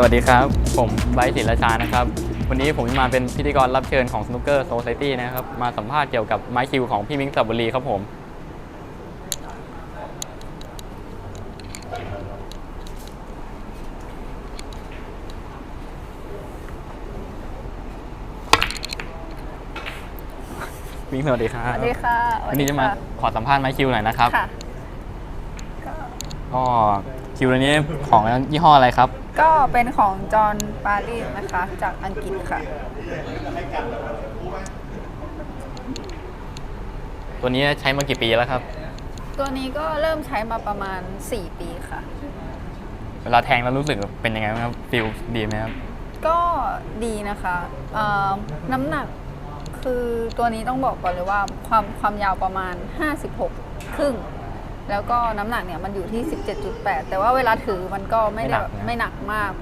สวัสดีครับ ผมไบร์ทศิลชานะครับ วันนี้ผมมาเป็นพิธีกรรับเชิญของ Snooker Society นะครับ มาสัมภาษณ์เกี่ยวกับไม้คิวของพี่มิ้งสับบุรีครับผม มิ้งสวัสดีครัสบวัสดีค่ะวันนี้จะมาขอสัมภาษณ์ไม้คิวหน่อยนะครับค่ะก็คิวตัวนี้ของยี่ห้ออะไรครับ ก็เป็นของจอห์นปารีสนะคะ จากอังกฤษค่ะ ตัวนี้ใช้มากี่ปีแล้วครับ ตัวนี้ก็เริ่มใช้มาประมาณ 4 ปีค่ะ เวลาแทงแล้วรู้สึกเป็นยังไงบ้างครับฟิลดีไหมครับ ก็ดีนะคะเอ่อน้ำหนักคือตัวนี้ต้องบอกก่อนเลยว่าความความยาวประมาณ 56 ครึ่ง แล้วก็น้ำหนักเนี่ยมันอยู่ที่ 17.8 แต่ว่าเวลาถือมันก็ไม่ได้แบบไม่ไม่หหนันักกนะมาก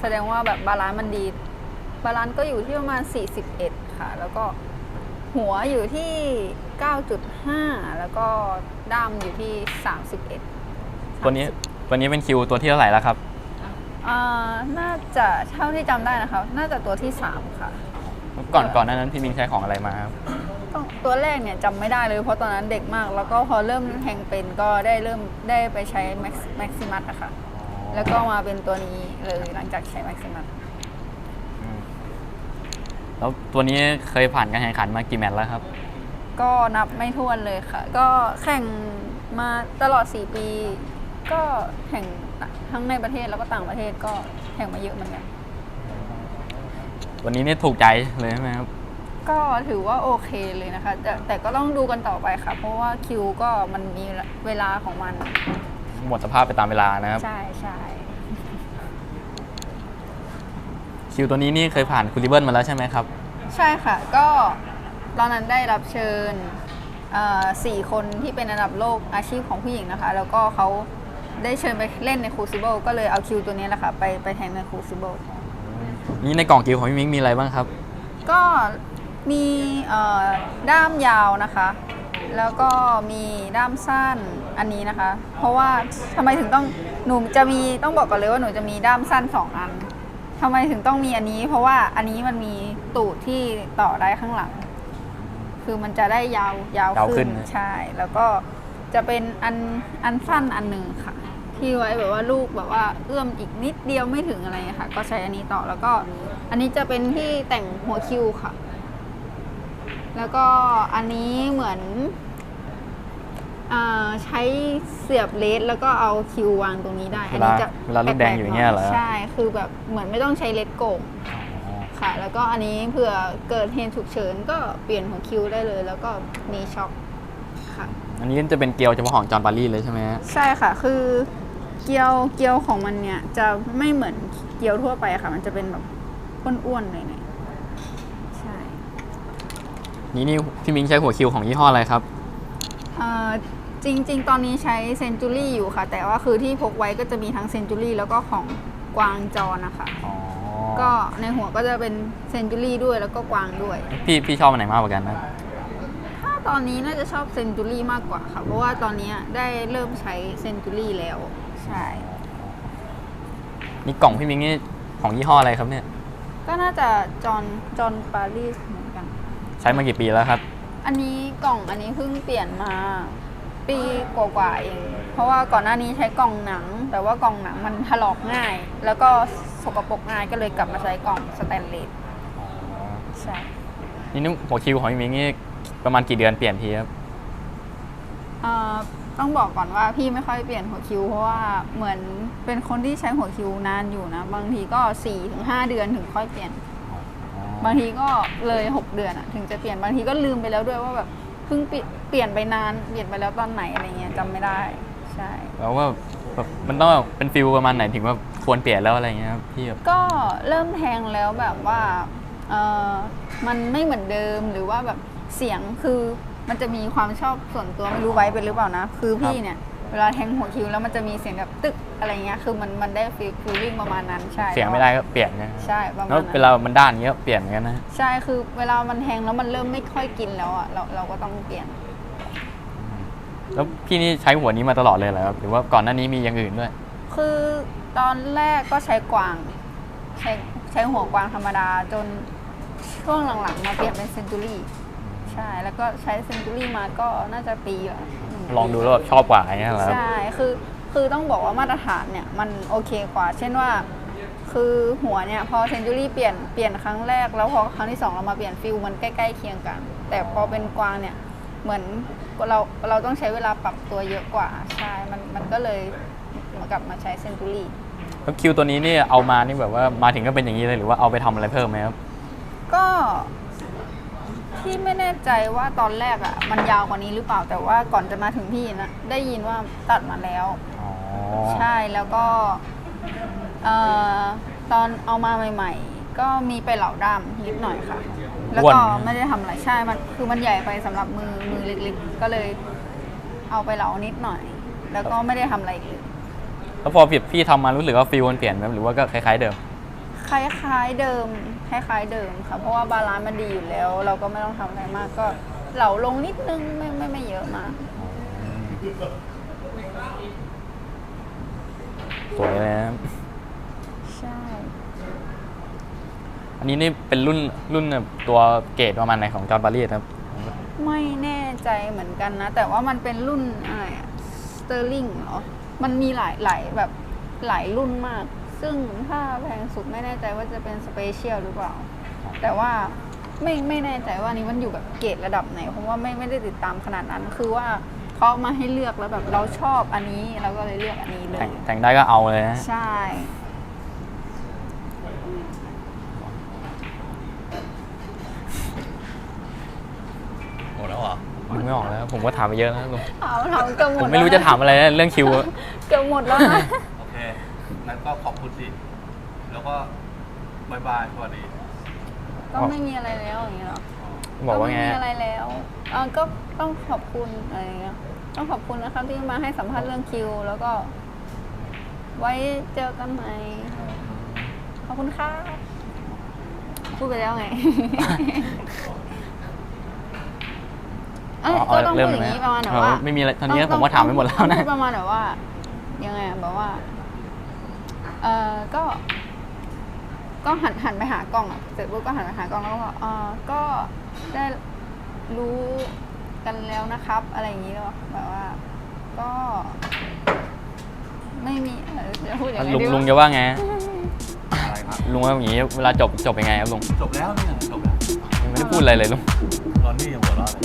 แสดงว่าแบบบาลานซ์มันดี บาลานซ์ก็อยู่ที่ประมาณ 41 ค่ะ แล้วก็หัวอยู่ที่ 9.5 แล้วก็ด้ามอยู่ที่ 31ตัวนี้ตัวนี้เป็นคิวตัวที่เท่าไหร่แล้วครับ อ่าน่าจะเท่าที่จำได้นะคะ น่าจะตัวที่ 3 ค่ะ ก่อนก่อนหน้านั้นพี่มิงใช้ของอะไรมาครับ ต้องตัวแรกเนี่ยจำไม่ได้เลยเพราะตอนนั้นเด็กมาก แล้วก็พอเริ่มแทงเป็นก็ได้เริ่มได้ไปใช้แม็กซิมัสอะค่ะ แล้วก็มาเป็นตัวนี้เลยหลังจากใช้แม็กซิมัสอืมแล้วตัวนี้เคยผ่านการแข่งขันมากี่แมตช์แล้วครับ ก็นับไม่ถ้วนเลยค่ะ ก็แข่งมาตลอด 4 ปี ก็แข่งทั้งในประเทศแล้วก็ต่างประเทศก็แข่งมาเยอะเหมือนกัน วันนี้นี่ถูกใจเลยใช่ไหมครับ ก็ถือว่าโอเคเลยนะคะ แต่แต่ก็ต้องดูกันต่อไปค่ะ เพราะว่าคิวก็มันมีเวลาของมัน หมดสภาพไปตามเวลานะครับ ใช่ใช่คิวตัวนี้นี่เคยผ่านคูลิเบิลมาแล้วใช่ไหมครับ ใช่ค่ะ ก็ตอนนั้นได้รับเชิญเอ่อสี่คนที่เป็นอันดับโลกอาชีพของผู้หญิงนะคะ แล้วก็เขาได้เชิญไปเล่นในครูซิเบิลก็เลยเอาคิวตัวนี้แหละค่ะ ไปไปแทงในครูซิเบิลนี่ในกล่องคิวของพี่มิงมีอะไรบ้างครับ ก็ มีเอ่อด้ามยาวนะคะ แล้วก็มีด้ามสั้นอันนี้นะคะ เพราะว่าทำไมถึงต้องหนูจะมีต้องบอกก่อนเลยว่าหนูจะมีด้ามสั้นสองอันทำไมถึงต้องมีอันนี้ เพราะว่าอันนี้มันมีตูดที่ต่อได้ข้างหลัง คือมันจะได้ยาวยาวยาวขึ้ขึ้นนนะใช่แล้วก็จะเป็นอันอันสั้นอันหนึ่งค่ะ ที่ไว้แบบว่าลูกแบบว่าเอื้อมอีกนิดเดียวไม่ถึงอะไรอะค่ะ ก็ใช้อันนี้ต่อแล้วก็ อันนี้จะเป็นที่แต่งหัวคิวค่ะ แล้วก็อันนี้เหมือนอาใช้เสียบเลสแล้วก็เอาคิววางตรงนี้ได้ อันนี้จะเวลาลูกแดงอยู่อย่างเงี้ยเหรอใช่คือแบบเหมือนไม่ต้องใช้เลสโก่งอ๋อค่ะ แล้วก็อันนี้เผื่อเกิดเหตุฉุกเฉินก็เปลี่ยนหัวคิวได้เลย แล้วก็มีช็อคค่ะ อันนี้จะเป็นเกลียวเฉพาะของจอห์นปารีสเลยใช่ไหมฮะใช่ค่ะ คือเกียวเกียวของมันเนี่ยจะไม่เหมือนเกียวทั่วไปค่ะ มันจะเป็นแบบอ้วนๆหน่อยๆใช่ นี่นี่พี่มิงใช้หัวคิวของยี่ห้ออะไรครับ เอ่อจริง ๆ ตอนนี้ใช้เซนจูรี่อยู่ค่ะ แต่ว่าคือที่พกไว้ก็จะมีทั้งเซนจูรี่แล้วก็ของกวางจอนะคะ อ๋อก็ในหัวก็จะเป็นเซนจูรี่ด้วยแล้วก็กวางด้วย พี่พี่ชอบอันไหนมากกว่ากันนะ ถ้าตอนนี้น่าจะชอบเซนจูรี่มากกว่าค่ะ เพราะว่าตอนนี้ได้เริ่มใช้เซนจูรี่แล้ว ใช่ นี่กล่องพี่มิงนี่ของยี่ห้ออะไรครับเนี่ย ก็น่าจะจอห์นจอห์นปารีสเหมือนกันใช้มากี่ปีแล้วครับ อันนี้กล่องอันนี้เพิ่งเปลี่ยนมา ปีกว่าๆเอง เพราะว่าก่อนหน้านี้ใช้กล่องหนัง แต่ว่ากล่องหนังมันถลอกง่าย แล้วก็สกปรกง่ายก็เลยกลับมาใช้กล่องสแตนเลสใช่นี่นึกหัวคิวของพี่มิงนี่ประมาณกี่เดือนเปลี่ยนทีครับเอ่อต้องบอกก่อนว่าพี่ไม่ค่อยเปลี่ยนหัวคิวเพราะว่าเหมือนเป็นคนที่ใช้หัวคิวนานอยู่นะ บางทีก็4ี่ถึงห้าเดือนถึงค่อยเปลี่ยน บางทีก็เลย 6 เดือนอะถึงจะเปลี่ยนบางทีก็ลืมไปแล้วด้วยว่าแบบเพิ่งเปลี่ยนเปลี่ยนไปนานเปลี่ยนไปแล้วตอนไหนอะไรเงี้ยจำไม่ได้ใช่ แล้วว่าแบบมันต้องแบบเป็นฟิลประมาณไหนถึงว่าควรเปลี่ยนแล้วอะไรเงี้ยครับพี่แบบก็เริ่มแทงแล้วแบบว่าเออมันไม่เหมือนเดิมหรือว่าแบบเสียงคือมันจะมีความชอบส่วนตัวไม่รู้ไว้เป็นหรือเปล่านะ คือพี่เนี่ย เวลาแทงหัวคิวแล้วมันจะมีเสียงแบบตึกอะไรเงี้ย คือมันมันได้ฟีลฟีลลิ่งประมาณนั้นใช่เสียงไม่ได้ก็เปลี่ยนนะใช่ประมาณแล้วนั้น เวลามันด้านเงี้ยเปลี่ยนเหมือนกันนะ ใช่ คือเวลามันแทงแล้วมันเริ่มไม่ค่อยกินแล้วอะ เราเราก็ต้องเปลี่ยน แล้วพี่นี่ใช้หัวนี้มาตลอดเลยเหรอครับหรือว่าก่อนหน้านี้มีอย่างอื่นด้วย คือตอนแรกก็ใช้กวาง ใช้ใช้หัวกวางธรรมดาจนช่วงหลังๆ มาเปลี่ยนเป็นเซนตูรี่ ใช่ แล้วก็ใช้เซนตูรี่มาก็น่าจะปีละม ลองดูแล้วแบบชอบกว่าอย่างเงี้ยเหรอครับ ใช่ คือ คือต้องบอกว่ามาตรฐานเนี่ยมันโอเคกว่า เช่นว่า คือหัวเนี่ยพอเซนจูรี่เปลี่ยน เปลี่ยนครั้งแรก แล้วพอครั้งที่สองเรามาเปลี่ยนฟิลมันใกล้ๆเคียงกัน แต่พอเป็นกวางเนี่ย เหมือนเรา เราต้องใช้เวลาปรับตัวเยอะกว่า ใช่ มัน มันก็เลยมากลับมาใช้เซนจูรี่ แล้วคิวตัวนี้นี่เอามานี่แบบว่ามาถึงก็เป็นอย่างนี้เลยหรือว่าเอาไปทำอะไรเพิ่มไหมครับ ก็ พี่ไม่แน่ใจว่าตอนแรกอะ่ะ มันยาวกว่านี้หรือเปล่าแต่ว่าก่อนจะมาถึงพี่นะได้ยินว่าตัดมาแล้ว อ๋อใช่แล้วก็เอ่อตอนเอามาใหม่ ๆ ก็มีไปเหล่าดำนิดหน่อยค่ะ แล้วก็ไม่ได้ทำอะไรใช่มันคือมันใหญ่ไปสำหรับมือมือเล็กๆ ก็เลย เอาไปเหลานิดหน่อย แล้วก็ไม่ได้ทำอะไรอีกเลย แล้วพอพี่พี่ทำมารู้สึกว่าฟิลมันเปลี่ยนไหมหรือว่าก็คล้ายๆเดิม คล้ายๆเดิมคล้ายๆเดิมค่ะ เพราะว่าบาลานซ์มันดีอยู่แล้ว เราก็ไม่ต้องทำอะไรมากก็เหลาลงนิดนึงไม่ไม่ไม่เยอะมาก สวยเลยนะใช่ อันนี้นี่เป็นรุ่นรุ่นแบบตัวเกรดประมาณไหนของจอร์นบารีครับ ไม่แน่ใจเหมือนกันนะ แต่ว่ามันเป็นรุ่นอะไรสเตอร์ลิงเหรอ มันมีหลายหลายแบบหลายรุ่นมาก ซึ่งถ้าแพงสุดไม่แน่ใจว่าจะเป็นสเปเชียลหรือเปล่า แต่ว่าไม่ไม่แน่ใจว่านี้มันอยู่แบบเกรดระดับไหน เพราะว่าไม่ไม่ได้ติดตามขนาดนั้น คือว่าเขาเอามาให้เลือกแล้วแบบเราชอบอันนี้เราก็เลยเลือกอันนี้เลแต่ยงแต่งได้ก็เอาเลยนะใช่ หมดแล้วเหรอนึกไม่ออกแล้ว ผมก็ถามไปเยอะนะลุง ถามถามเกือบหมผดมไม่รู้จะถามอะไรนะเรื่องคิวอะ เกือบหมดแล้วนะโอเคงั้น ก็ขอบคุณสิ แล้วก็บายบายสวัสดี ก็ไม่มีอะไรแล้วอย่างเงี้ยหรอบอกว่าไงไม่มีฮะอะไรแล้วเอ่อก็ต้องขอบคุณอะไรอย่างเงี้ยต้องขอบคุณนะครับที่มาให้สัมภาษณ์เรื่องคิว แล้วก็ ไว้เจอกันใหม่ขอบคุณค่ะพูดไปแล้วไงเอ้ยก็ต้องพูดอย่างนี้ประมาณแบบว่าไม่มีอะไรตอนนี้ผมก็ถามไปหมดแล้วต้องนะพูดประมาณแบบว่า ยังไงอะแบบว่า เออก็ ก็หันหันไปหากล้องอะเสร็จปุ๊บก็หันไปหากล้องแล้วก็บอกอ่าก็ได้รู้กันแล้วนะครับ อะไรอย่างนี้หรอแบบว่า ก็ ไม่มีเออจะพูดอย่างไรลุงดีลุงวะจะว่าไงอะไรครับ ลุงว่าอย่างนี้เวลาจบจบยังไงครับลุงจบแล้วเนี่ยจบแล้วยังไม่ได้พูดอะไรเลยลุง รอนนี่ยังหัวเราะเลย